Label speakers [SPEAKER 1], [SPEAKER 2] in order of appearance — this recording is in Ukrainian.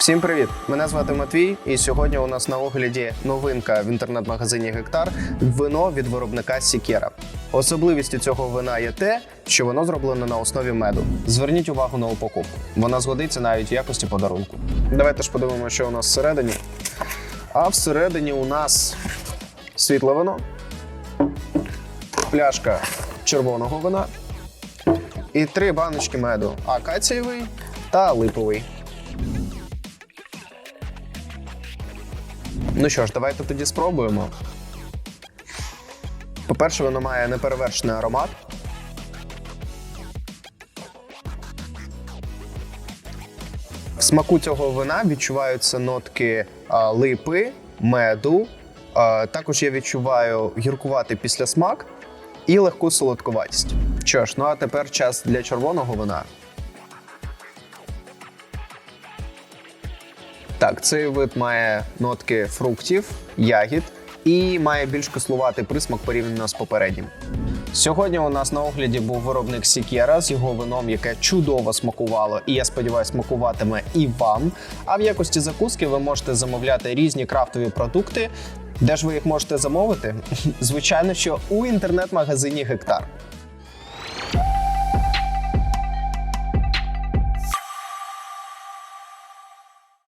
[SPEAKER 1] Всім привіт! Мене звати Матвій, і сьогодні у нас на огляді новинка в інтернет-магазині Гектар вино від виробника Сікера. Особливістю цього вина є те, що воно зроблено на основі меду. Зверніть увагу на упаковку. Вона згодиться навіть в якості подарунку. Давайте ж подивимося, що у нас всередині. А всередині у нас світле вино, пляшка червоного вина і три баночки меду: акацієвий та липовий. Ну що ж, давайте тоді спробуємо. По-перше, воно має неперевершений аромат. В смаку цього вина відчуваються нотки липи, меду. Також я відчуваю гіркуватий післясмак і легку солодкуватість. Що ж, ну а тепер час для червоного вина. Так, цей вид має нотки фруктів, ягід і має більш кислуватий присмак порівняно з попереднім. Сьогодні у нас на огляді був виробник Сікєра з його вином, яке чудово смакувало, і я сподіваюся, смакуватиме і вам. А в якості закуски ви можете замовляти різні крафтові продукти. Де ж ви їх можете замовити? Звичайно, що у інтернет-магазині Гектар.